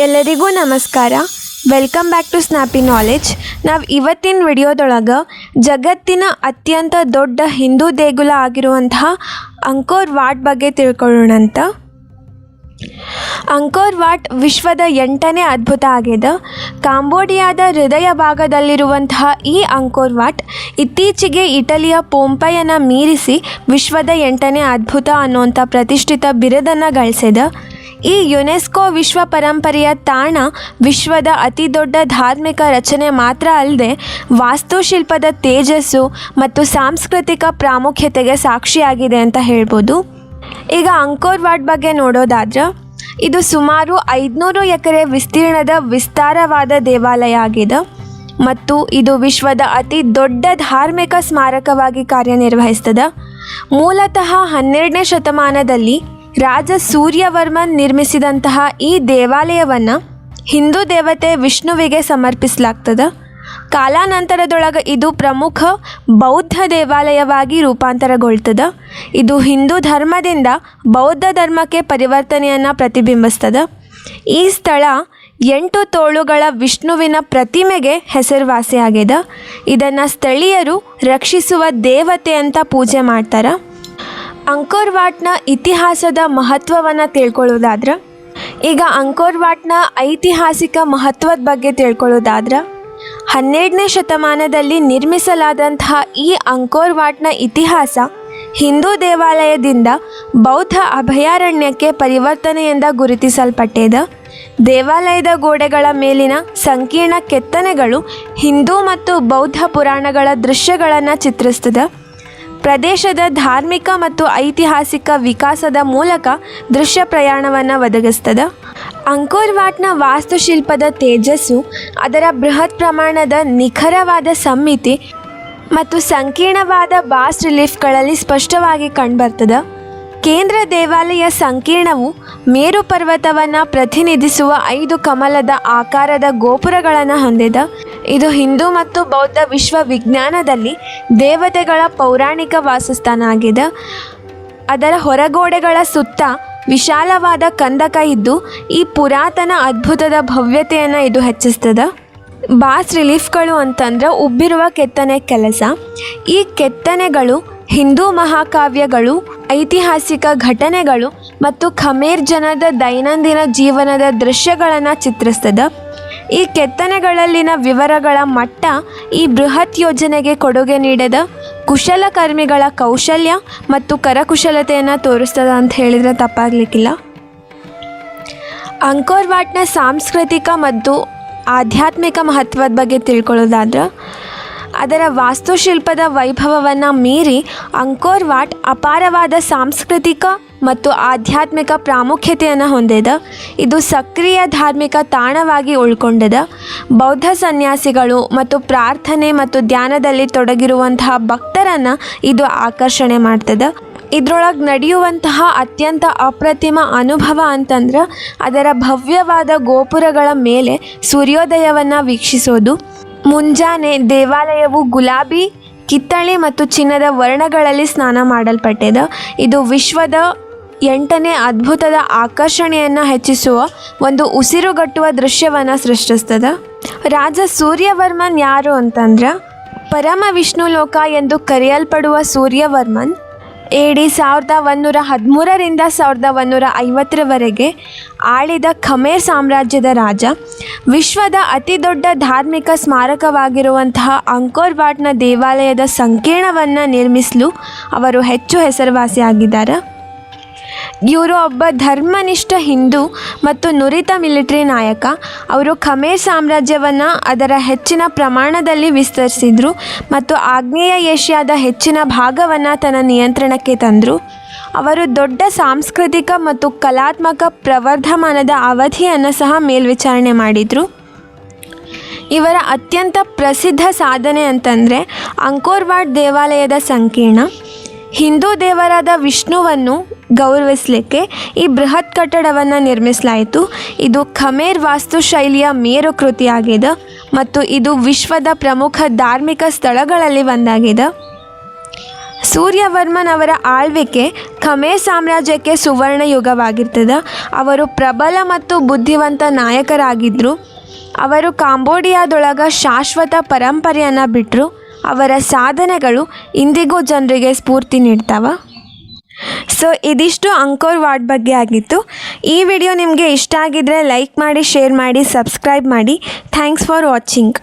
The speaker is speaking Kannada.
ಎಲ್ಲರಿಗೂ ನಮಸ್ಕಾರ. Welcome back to snappy knowledge ನಾವು ಇವತ್ತಿನ ವಿಡಿಯೋದೊಳಗೆ ಜಗತ್ತಿನ ಅತ್ಯಂತ ದೊಡ್ಡ ಹಿಂದೂ ದೇಗುಲ ಆಗಿರುವಂತಹ ಅಂಕೋರ್ ವಾಟ್ ಬಗ್ಗೆ ತಿಳ್ಕೊಳ್ಳೋಣಂತ. ಅಂಕೋರ್ ವಾಟ್ ವಿಶ್ವದ ಎಂಟನೇ ಅದ್ಭುತ ಆಗಿದೆ ಕಾಂಬೋಡಿಯಾದ ಹೃದಯ ಭಾಗದಲ್ಲಿರುವಂತಹ ಈ ಅಂಕೋರ್ ವಾಟ್ ಇತ್ತೀಚೆಗೆ ಇಟಲಿಯ ಪೋಂಪೈಯನ್ನು ಮೀರಿಸಿ ವಿಶ್ವದ ಎಂಟನೇ ಅದ್ಭುತ ಅನ್ನುವಂಥ ಪ್ರತಿಷ್ಠಿತ ಬಿರುದನ್ನು ಗಳಿಸಿದೆ. ಈ ಯುನೆಸ್ಕೋ ವಿಶ್ವ ಪರಂಪರೆಯ ತಾಣ ವಿಶ್ವದ ಅತಿ ದೊಡ್ಡ ಧಾರ್ಮಿಕ ರಚನೆ ಮಾತ್ರ ಅಲ್ಲದೆ ವಾಸ್ತುಶಿಲ್ಪದ ತೇಜಸ್ಸು ಮತ್ತು ಸಾಂಸ್ಕೃತಿಕ ಪ್ರಾಮುಖ್ಯತೆಗೆ ಸಾಕ್ಷಿಯಾಗಿದೆ ಅಂತ ಹೇಳ್ಬೋದು. ಈಗ ಅಂಕೋರ್ ವಾಟ್ ಬಗ್ಗೆ ನೋಡೋದಾದ್ರೆ, ಇದು ಸುಮಾರು ಐದುನೂರು ಎಕರೆ ವಿಸ್ತೀರ್ಣದ ವಿಸ್ತಾರವಾದ ದೇವಾಲಯ ಆಗಿದೆ ಮತ್ತು ಇದು ವಿಶ್ವದ ಅತಿ ದೊಡ್ಡ ಧಾರ್ಮಿಕ ಸ್ಮಾರಕವಾಗಿ ಕಾರ್ಯನಿರ್ವಹಿಸ್ತದೆ. ಮೂಲತಃ ಹನ್ನೆರಡನೇ ಶತಮಾನದಲ್ಲಿ ರಾಜ ಸೂರ್ಯವರ್ಮನ್ ನಿರ್ಮಿಸಿದಂತಹ ಈ ದೇವಾಲಯವನ್ನು ಹಿಂದೂ ದೇವತೆ ವಿಷ್ಣುವಿಗೆ ಸಮರ್ಪಿಸಲಾಗ್ತದೆ. ಕಾಲಾನಂತರದೊಳಗೆ ಇದು ಪ್ರಮುಖ ಬೌದ್ಧ ದೇವಾಲಯವಾಗಿ ರೂಪಾಂತರಗೊಳ್ತದೆ. ಇದು ಹಿಂದೂ ಧರ್ಮದಿಂದ ಬೌದ್ಧ ಧರ್ಮಕ್ಕೆ ಪರಿವರ್ತನೆಯನ್ನು ಪ್ರತಿಬಿಂಬಿಸ್ತದೆ. ಈ ಸ್ಥಳ ಎಂಟು ತೋಳುಗಳ ವಿಷ್ಣುವಿನ ಪ್ರತಿಮೆಗೆ ಹೆಸರುವಾಸಿಯಾಗಿದೆ. ಇದನ್ನು ಸ್ಥಳೀಯರು ರಕ್ಷಿಸುವ ದೇವತೆ ಅಂತ ಪೂಜೆ ಮಾಡ್ತಾರೆ. ಅಂಕೋರ್ ವಾಟ್ನ ಇತಿಹಾಸದ ಮಹತ್ವವನ್ನು ತಿಳ್ಕೊಳ್ಳೋದಾದ್ರೆ? ಈಗ ಅಂಕೋರ್ವಾಟ್ನ ಐತಿಹಾಸಿಕ ಮಹತ್ವದ ಬಗ್ಗೆ ತಿಳ್ಕೊಳ್ಳೋದಾದ್ರೆ? ಹನ್ನೆರಡನೇ ಶತಮಾನದಲ್ಲಿ ನಿರ್ಮಿಸಲಾದಂತಹ ಈ ಅಂಕೋರ್ವಾಟ್ನ ಇತಿಹಾಸ ಹಿಂದೂ ದೇವಾಲಯದಿಂದ ಬೌದ್ಧ ಅಭಯಾರಣ್ಯಕ್ಕೆ ಪರಿವರ್ತನೆಯಿಂದ ಗುರುತಿಸಲ್ಪಟ್ಟಿದೆ? ದೇವಾಲಯದ ಗೋಡೆಗಳ ಮೇಲಿನ ಸಂಕೀರ್ಣ ಕೆತ್ತನೆಗಳು ಹಿಂದೂ ಮತ್ತು ಬೌದ್ಧ ಪುರಾಣಗಳ ದೃಶ್ಯಗಳನ್ನು ಚಿತ್ರಿಸ್ತದೆ? ಪ್ರದೇಶದ ಧಾರ್ಮಿಕ ಮತ್ತು ಐತಿಹಾಸಿಕ ವಿಕಾಸದ ಮೂಲಕ ದೃಶ್ಯ ಪ್ರಯಾಣವನ್ನು ಒದಗಿಸ್ತದೆ. ಅಂಕೋರ್ ವಾಟ್ನ ವಾಸ್ತುಶಿಲ್ಪದ ತೇಜಸ್ಸು, ಅದರ ಬೃಹತ್ ಪ್ರಮಾಣದ ನಿಖರವಾದ ಸಮ್ಮಿತಿ ಮತ್ತು ಸಂಕೀರ್ಣವಾದ ಬಾಸ್ ರಿಲೀಫ್ಗಳಲ್ಲಿ ಸ್ಪಷ್ಟವಾಗಿ ಕಂಡುಬರ್ತದೆ. ಕೇಂದ್ರ ದೇವಾಲಯ ಸಂಕೀರ್ಣವು ಮೇರು ಪರ್ವತವನ್ನು ಪ್ರತಿನಿಧಿಸುವ ಐದು ಕಮಲದ ಆಕಾರದ ಗೋಪುರಗಳನ್ನು ಹೊಂದಿದೆ. ಇದು ಹಿಂದೂ ಮತ್ತು ಬೌದ್ಧ ವಿಶ್ವ ವಿಜ್ಞಾನದಲ್ಲಿ ದೇವತೆಗಳ ಪೌರಾಣಿಕ ವಾಸಸ್ಥಾನ ಆಗಿದೆ ಅದರ ಹೊರಗೋಡೆಗಳ ಸುತ್ತ ವಿಶಾಲವಾದ ಕಂದಕ ಇದ್ದು, ಈ ಪುರಾತನ ಅದ್ಭುತದ ಭವ್ಯತೆಯನ್ನು ಇದು ಹೆಚ್ಚಿಸ್ತದೆ. ಬಾಸ್ ರಿಲೀಫ್ಗಳು ಅಂತಂದ್ರೆ ಉಬ್ಬಿರುವ ಕೆತ್ತನೆ ಕೆಲಸ. ಈ ಕೆತ್ತನೆಗಳು ಹಿಂದೂ ಮಹಾಕಾವ್ಯಗಳು, ಐತಿಹಾಸಿಕ ಘಟನೆಗಳು ಮತ್ತು ಖಮೇರ್ ಜನದ ದೈನಂದಿನ ಜೀವನದ ದೃಶ್ಯಗಳನ್ನು ಚಿತ್ರಿಸ್ತದೆ. ಈ ಕೆತ್ತನೆಗಳಲ್ಲಿನ ವಿವರಗಳ ಮಟ್ಟ ಈ ಬೃಹತ್ ಯೋಜನೆಗೆ ಕೊಡುಗೆ ನೀಡಿದ ಕುಶಲಕರ್ಮಿಗಳ ಕೌಶಲ್ಯ ಮತ್ತು ಕರಕುಶಲತೆಯನ್ನು ತೋರಿಸ್ತದ ಅಂತ ಹೇಳಿದರೆ ತಪ್ಪಾಗಲಿಕ್ಕಿಲ್ಲ. ಅಂಕೋರ್ವಾಟ್ನ ಸಾಂಸ್ಕೃತಿಕ ಮತ್ತು ಆಧ್ಯಾತ್ಮಿಕ ಮಹತ್ವದ ಬಗ್ಗೆ ತಿಳ್ಕೊಳ್ಳೋದಾದ್ರೆ ಅದರ ವಾಸ್ತುಶಿಲ್ಪದ ವೈಭವವನ್ನು ಮೀರಿ ಅಂಕೋರ್ ವಾಟ್ ಅಪಾರವಾದ ಸಾಂಸ್ಕೃತಿಕ ಮತ್ತು ಆಧ್ಯಾತ್ಮಿಕ ಪ್ರಾಮುಖ್ಯತೆಯನ್ನು ಹೊಂದಿದ, ಇದು ಸಕ್ರಿಯ ಧಾರ್ಮಿಕ ತಾಣವಾಗಿ ಉಳ್ಕೊಂಡಿದೆ, ಬೌದ್ಧ ಸನ್ಯಾಸಿಗಳು ಮತ್ತು ಪ್ರಾರ್ಥನೆ ಮತ್ತು ಧ್ಯಾನದಲ್ಲಿ ತೊಡಗಿರುವಂತಹ ಭಕ್ತರನ್ನು ಇದು ಆಕರ್ಷಣೆ ಮಾಡ್ತದೆ. ಇದರೊಳಗೆ ನಡೆಯುವಂತಹ ಅತ್ಯಂತ ಅಪ್ರತಿಮ ಅನುಭವ ಅಂತಂದ್ರೆ ಅದರ ಭವ್ಯವಾದ ಗೋಪುರಗಳ ಮೇಲೆ ಸೂರ್ಯೋದಯವನ್ನು ವೀಕ್ಷಿಸೋದು. ಮುಂಜಾನೆ ದೇವಾಲಯವು ಗುಲಾಬಿ, ಕಿತ್ತಳೆ ಮತ್ತು ಚಿನ್ನದ ವರ್ಣಗಳಲ್ಲಿ ಸ್ನಾನ ಮಾಡಲ್ಪಟ್ಟಿದೆ. ಇದು ವಿಶ್ವದ ಎಂಟನೇ ಅದ್ಭುತದ ಆಕರ್ಷಣೆಯನ್ನು ಹೆಚ್ಚಿಸುವ ಒಂದು ಉಸಿರುಗಟ್ಟುವ ದೃಶ್ಯವನ್ನು ಸೃಷ್ಟಿಸ್ತದೆ. ರಾಜ ಸೂರ್ಯವರ್ಮನ್ ಯಾರು ಅಂತಂದ್ರೆ ಪರಮ ವಿಷ್ಣು ಲೋಕ ಎಂದು ಕರೆಯಲ್ಪಡುವ ಸೂರ್ಯವರ್ಮನ್ ಎ ಡಿ ಸಾವಿರದ ಒಂದೂರ ಹದಿಮೂರರಿಂದ ಸಾವಿರದ ಒಂದೂರ ಐವತ್ತರವರೆಗೆ ಆಳಿದ ಖಮೇರ್ ಸಾಮ್ರಾಜ್ಯದ ರಾಜ, ವಿಶ್ವದ ಅತಿ ದೊಡ್ಡ ಧಾರ್ಮಿಕ ಸ್ಮಾರಕವಾಗಿರುವಂತಹ ಅಂಕೋರ್ ವಾಟ್ನ ದೇವಾಲಯದ ಸಂಕೀರ್ಣವನ್ನು ನಿರ್ಮಿಸಲು ಅವರು ಹೆಚ್ಚು ಹೆಸರುವಾಸಿಯಾಗಿದ್ದಾರೆ. ಇವರು ಒಬ್ಬ ಧರ್ಮನಿಷ್ಠ ಹಿಂದೂ ಮತ್ತು ನುರಿತ ಮಿಲಿಟರಿ ನಾಯಕ. ಅವರು ಖಮೇರ್ ಸಾಮ್ರಾಜ್ಯವನ್ನು ಅದರ ಹೆಚ್ಚಿನ ಪ್ರಮಾಣದಲ್ಲಿ ವಿಸ್ತರಿಸಿದರು ಮತ್ತು ಆಗ್ನೇಯ ಏಷ್ಯಾದ ಹೆಚ್ಚಿನ ಭಾಗವನ್ನು ತನ್ನ ನಿಯಂತ್ರಣಕ್ಕೆ ತಂದರು. ಅವರು ದೊಡ್ಡ ಸಾಂಸ್ಕೃತಿಕ ಮತ್ತು ಕಲಾತ್ಮಕ ಪ್ರವರ್ಧಮಾನದ ಅವಧಿಯನ್ನು ಸಹ ಮೇಲ್ವಿಚಾರಣೆ ಮಾಡಿದರು. ಇವರ ಅತ್ಯಂತ ಪ್ರಸಿದ್ಧ ಸಾಧನೆ ಅಂತಂದರೆ ಅಂಕೋರ್ವಾಡ್ ದೇವಾಲಯದ ಸಂಕೀರ್ಣ. ಹಿಂದೂ ದೇವರಾದ ವಿಷ್ಣುವನ್ನು ಗೌರವಿಸಲಿಕ್ಕೆ ಈ ಬೃಹತ್ ಕಟ್ಟಡವನ್ನು ನಿರ್ಮಿಸಲಾಯಿತು. ಇದು ಖಮೇರ್ ವಾಸ್ತುಶೈಲಿಯ ಮೇರುಕೃತಿಯಾಗಿದೆ ಮತ್ತು ಇದು ವಿಶ್ವದ ಪ್ರಮುಖ ಧಾರ್ಮಿಕ ಸ್ಥಳಗಳಲ್ಲಿ ಒಂದಾಗಿದೆ. ಸೂರ್ಯವರ್ಮನ್ ಅವರ ಆಳ್ವಿಕೆ ಖಮೇರ್ ಸಾಮ್ರಾಜ್ಯಕ್ಕೆ ಸುವರ್ಣ ಯುಗವಾಗಿರ್ತದೆ ಅವರು ಪ್ರಬಲ ಮತ್ತು ಬುದ್ಧಿವಂತ ನಾಯಕರಾಗಿದ್ದರು ಅವರು ಕಾಂಬೋಡಿಯಾದೊಳಗೆ ಶಾಶ್ವತ ಪರಂಪರೆಯನ್ನು ಬಿಟ್ಟರು ಅವರ ಸಾಧನೆಗಳು ಇಂದಿಗೂ ಜನರಿಗೆ ಸ್ಫೂರ್ತಿ ನೀಡ್ತಾವೆ. ಸೊ ಇದಿಷ್ಟು ಅಂಕೋರ್ ವಾರ್ಡ್ ಬಗ್ಗೆ ಆಗಿತ್ತು. ಈ ವಿಡಿಯೋ ನಿಮಗೆ ಇಷ್ಟ ಆಗಿದ್ದರೆ ಲೈಕ್ ಮಾಡಿ ಶೇರ್ ಮಾಡಿ ಸಬ್ಸ್ಕ್ರೈಬ್ ಮಾಡಿ. Thanks for watching